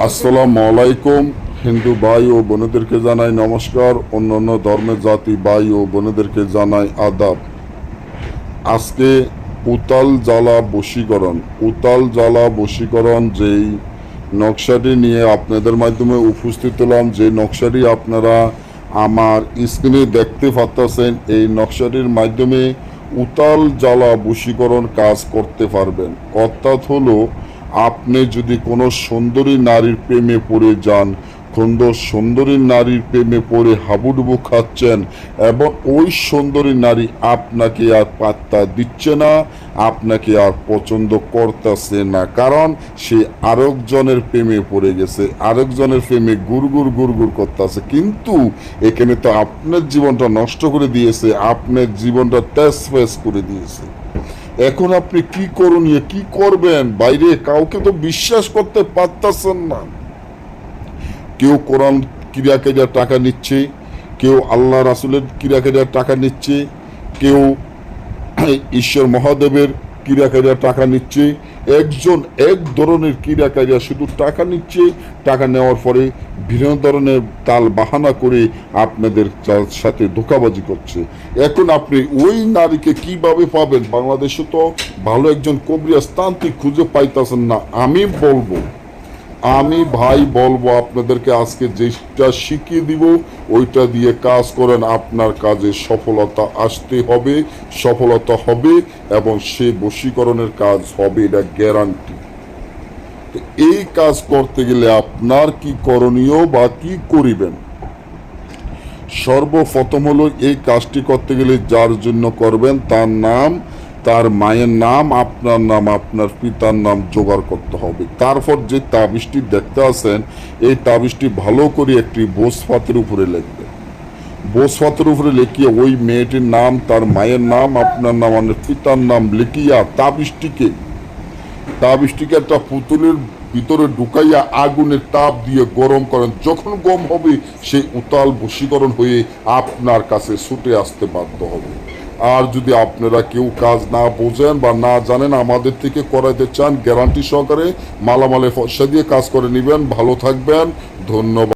আসসালামু আলাইকুম। হিন্দু ভাই ও বোনেদেরকে জানাই নমস্কার। অন্যান্য ধর্মের জাতি ভাই ও বোনেদেরকে জানাই আদাব। আজকে উতাল জ্বালা বশীকরণ। উতাল জ্বালা বশীকরণ যেই নকশাটি নিয়ে আপনাদের মাধ্যমে উপস্থিত হলাম, যে নকশাটি আপনারা আমার স্ক্রিনে দেখতে পাচ্ছেন এই নকশাটির মাধ্যমে উতাল জ্বালা বশীকরণ কাজ করতে পারবেন। অর্থাৎ হলো আপনি যদি কোনো সুন্দরী নারীর প্রেমে পড়ে যান কোনো সুন্দরী নারীর প্রেমে পড়ে হাবুডুবু খাচ্ছেন, এবং ওই সুন্দরী নারী আপনাকে আর পাত্তা দিচ্ছে না, আপনাকে আর পছন্দ করতেছে না, কারণ সে আরেকজনের প্রেমে পড়ে গেছে, আরেকজনের প্রেমে গুড়গুড় গুড়গুড় করতেছে। কিন্তু এখানে তো আপনার জীবনটা নষ্ট করে দিয়েছে, আপনার জীবনটা টেস ফেস করে দিয়েছে। এখন আপনি কি করণীয় কি করবেন? বাইরে কাউকে তো বিশ্বাস করতে পারতেছেন না। কেউ কোরআন ক্রিয়া কেজার টাকা নিচ্ছে, কেউ আল্লাহ রাসুলের ক্রিয়া কেজার টাকা নিচ্ছে, কেউ ঈশ্বর মহাদেবের ক্রিয়া যা টাকা নিচ্ছে একজন এক ধরনের ক্রীড়াকারীরা শুধু টাকা নিচ্ছে, টাকা নেওয়ার পরে বিভিন্ন ধরনের তাল বাহানা করে আপনাদের সাথে ধোকাবাজি করছে। এখন আপনি ওই নারীকে কীভাবে পাবেন? বাংলাদেশে তো ভালো একজন কবরিয়া স্থানটি খুঁজে পাইতেছেন না। আমি বলব আমি ভাই বলব আপনাদেরকে আজকে যেটা শিখিয়ে দিব, ওইটা দিয়ে কাজ করেন। আপনার কাজে সফলতা আসতে হবে, সফলতা হবে এবং সে বশীকরণের কাজ হবে, এটা গ্যারান্টি এই কাজ করতে গেলে আপনার কি করণীয় বা কি করিবেন? সর্বপ্রথম হলো এই কাজটি করতে গেলে যার জন্য করবেন তার নাম তার মায়ের নাম, আপনার নাম, আপনার পিতার নাম জোগাড় করতে হবে। তারপর যে তাবিজটি দেখতে আছেন, এই তাবিজটি ভালো করে একটি বোসফাতের উপরে লিখবেন। বোসফাতের উপরে লিখিয়ে ওই মেয়েটির নাম, তার মায়ের নাম, আপনার নাম, আপনার পিতার নাম লিখিয়া তাবিজটিকে তাবিজটিকে একটা পুতুলের ভিতরে ঢুকাইয়া আগুনের তাপ দিয়ে গরম করেন। যখন গম হবে, সেই উতাল বশীকরণ হয়ে আপনার কাছে ছুটে আসতে বাধ্য হবে। আর যদি আপনারা কেউ কাজ না বোঝেন বা না জানেন, আমাদের থেকে করাইতে চান গ্যারান্টি সহকারে মালামালে ফসা দিয়ে কাজ করে নেবেন। ভালো থাকবেন। ধন্যবাদ।